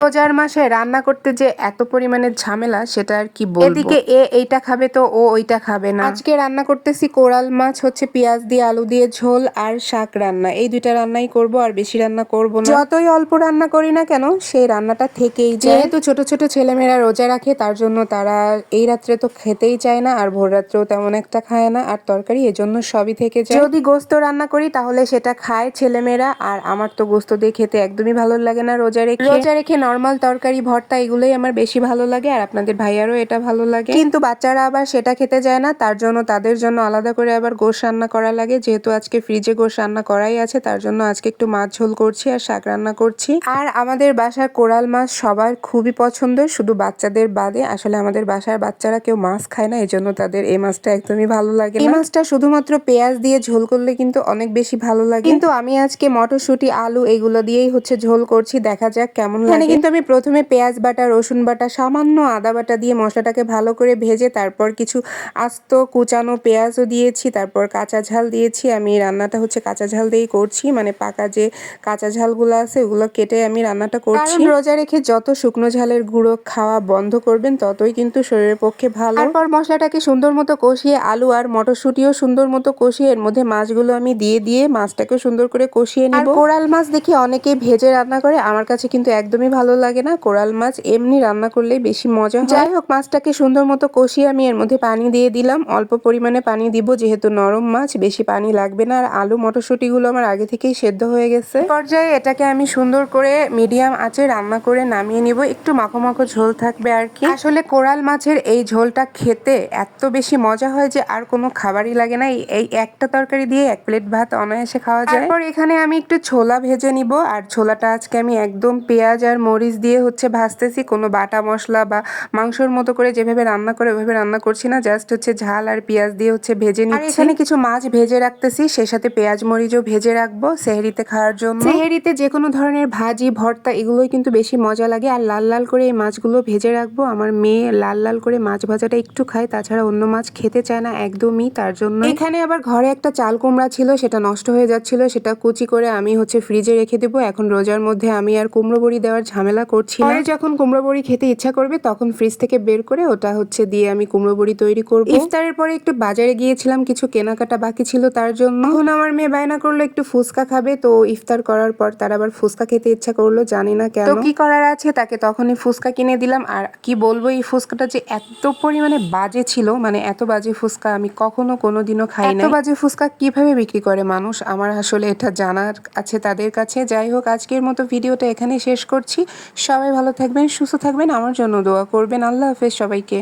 রোজার মাসে রান্না করতে যে এত পরিমাণে ঝামেলা সেটা আর কি বলব? এদিকে এ এইটা খাবে তো ও ওইটা খাবে না। আজকে রান্না করতেছি কোরাল মাছ হচ্ছে পেঁয়াজ দিয়ে আলু দিয়ে ঝোল আর শাক রান্না। এই দুইটা রান্নাই করব আর বেশি রান্না করব না। যতই অল্প রান্না করি না কেন সেই রান্নাটা থেকেই যায়। যেহেতু ছোট ছোট ছেলেমেয়েরা রোজা রাখে তার জন্য তারা এই রাত্রে তো খেতেই চায় না আর ভোর রাত্রেও তেমন একটা খায় না আর তরকারি এজন্য সবই থেকে যায়। যদি গোস্ত রান্না করি তাহলে সেটা খায় ছেলেমেয়েরা আর আমার তো গোস্ত দিয়ে খেতে একদমই ভালো লাগে না রোজা রেখে। রোজা রেখে নর্মাল তরকারি ভর্তা এগুলোই আমার বেশি ভালো লাগে আর আপনাদের ভাইয়ারও এটা ভালো লাগে। কিন্তু বাচ্চারা আবার সেটা খেতে যায় না তার জন্য তাদের জন্য আলাদা করে আবার গোশ রান্না করা লাগে। যেহেতু আজকে ফ্রিজে গোশ রান্না করাই আছে তার জন্য আজকে একটু মাছ ঝোল করছি আর শাক রান্না করছি। আর আমাদের বাসার কোরাল মাছ সবার খুবই পছন্দ শুধু বাচ্চাদের বাদে। আসলে আমাদের বাসার বাচ্চারা কেউ মাছ খায় না এই জন্য তাদের এই মাছটা একদমই ভালো লাগে এই মাছটা শুধুমাত্র পেঁয়াজ দিয়ে ঝোল করলে কিন্তু অনেক বেশি ভালো লাগে। কিন্তু আমি আজকে মটরশুঁটি আলু এগুলো দিয়েই হচ্ছে ঝোল করছি দেখা যাক কেমন লাগে। কিন্তু আমি প্রথমে পেঁয়াজ বাটা রসুন বাটা সামান্য আদা বাটা দিয়ে মশলাটাকে ভালো করে ভেজে তারপর কিছু আস্ত কুচানো পেঁয়াজও দিয়েছি তারপর কাঁচা ঝাল দিয়েছি। আমি রান্নাটা হচ্ছে কাঁচা ঝাল দিয়েই করছি মানে পাকা যে কাঁচা ঝালগুলো আছে ওগুলো কেটে আমি রান্নাটা করছি। রোজা রেখে যত শুকনো ঝালের গুঁড়ো খাওয়া বন্ধ করবেন ততই কিন্তু শরীরের পক্ষে ভালো। তারপর মশলাটাকে সুন্দর মতো কষিয়ে আলু আর মটরশুঁটিও সুন্দর মতো কষিয়ে এর মধ্যে মাছগুলো আমি দিয়ে দিয়ে মাছটাকে সুন্দর করে কষিয়ে নিব। কোরাল মাছ দেখি অনেকে ভেজে রান্না করে আমার কাছে কিন্তু একদমই ভালো লাগে না, কোরাল মাছ এমনি রান্না করলে বেশি মজা যাই হোক, মাছটাকে সুন্দর মতো কষিয়ে আমি এর মধ্যে পানি দিয়ে দিলাম। অল্প পরিমাণে পানি দিব, যেহেতু নরম মাছ, বেশি পানি লাগবে না। আর আলু মটরশুঁটিগুলো আমার আগে থেকেই সেদ্ধ হয়ে গেছে। পর্যায়ে এটাকে আমি সুন্দর করে মিডিয়াম আঁচে রান্না করে নামিয়ে নিব। একটু মাখো মাখো ঝোল থাকবে আর কি। আসলে কোরাল মাছের এই ঝোলটা খেতে এত বেশি মজা হয় যে আর কোনো খাবারই লাগে না। এই- একটা তরকারি দিয়ে এক প্লেট ভাত অনায়াসে খাওয়া যায়। এখানে আমি একটু ছোলা ভেজে নিব। আর ছোলাটা আজকে আমি একদম পেঁয়াজ আর মরিচ দিয়ে হচ্ছে ভাজতেছি কোনো বাটা মশলা বা মাংসর মতো করে যেভাবে রান্না করে ওইভাবে রান্না করছি না জাস্ট হচ্ছে ঝাল আর পেঁয়াজ দিয়ে হচ্ছে ভেজে নিচ্ছি। এখানে কিছু মাছ ভেজে রাখতেছি সে সাথে পেঁয়াজ মরিচও ভেজে রাখব সেহরিতে খাওয়ার জন্য। সেহরিতে যে কোনো ধরনের ভাজি ভর্তা এগুলোই কিন্তু বেশি মজা লাগে। আর লাল লাল করে এই মাছগুলো ভেজে রাখব। আমার মেয়ে লাল লাল করে মাছ ভাজাটা একটু খায় তাছাড়া অন্য মাছ খেতে চায় না একদমই তার জন্য এখানে আবার ঘরে একটা চাল কুমড়া ছিল সেটা নষ্ট হয়ে যাচ্ছিল সেটা কুচি করে আমি হচ্ছে ফ্রিজে রেখে দেবো। এখন রোজার মধ্যে আমি আর কুমড়ো বড়ি দেওয়ার ঝামেলা করছি না। যখন কুমড়ো বড়ি খেতে ইচ্ছা করবে তখন ফ্রিজ থেকে বের করে ওটা হচ্ছে দিয়ে আমি কুমড়ো বড়ি তৈরি করব। ইফতারের পরে একটু বাজারে গিয়েছিলাম কিছু কেনাকাটা বাকি ছিল তার জন্য। এখন আমার মেয়ে বায়না করল একটু ফুচকা খাবে। তো ইফতার করার পর তার আবার ফুচকা খেতে ইচ্ছা করল জানি না কেন। তো কি করার আছে? তাকে তখনই ফুচকা কিনে দিলাম। আর কি বলব এই ফুচকাটা যে এত পরিমাণে বাজে ছিল মানে এত বাজে ফুচকা আমি কখনো কোনোদিনও খাই না এত বাজে ফুচকা কীভাবে বিক্রি করে মানুষ? আমার আসলে এটা জানার আছে তাদের কাছে। যাই হোক আজকের মতো ভিডিওটা এখানে শেষ করছি। সবাই ভালো থাকবেন সুস্থ থাকবেন আমার জন্য দোয়া করবেন। আল্লাহ হাফেজ সবাইকে।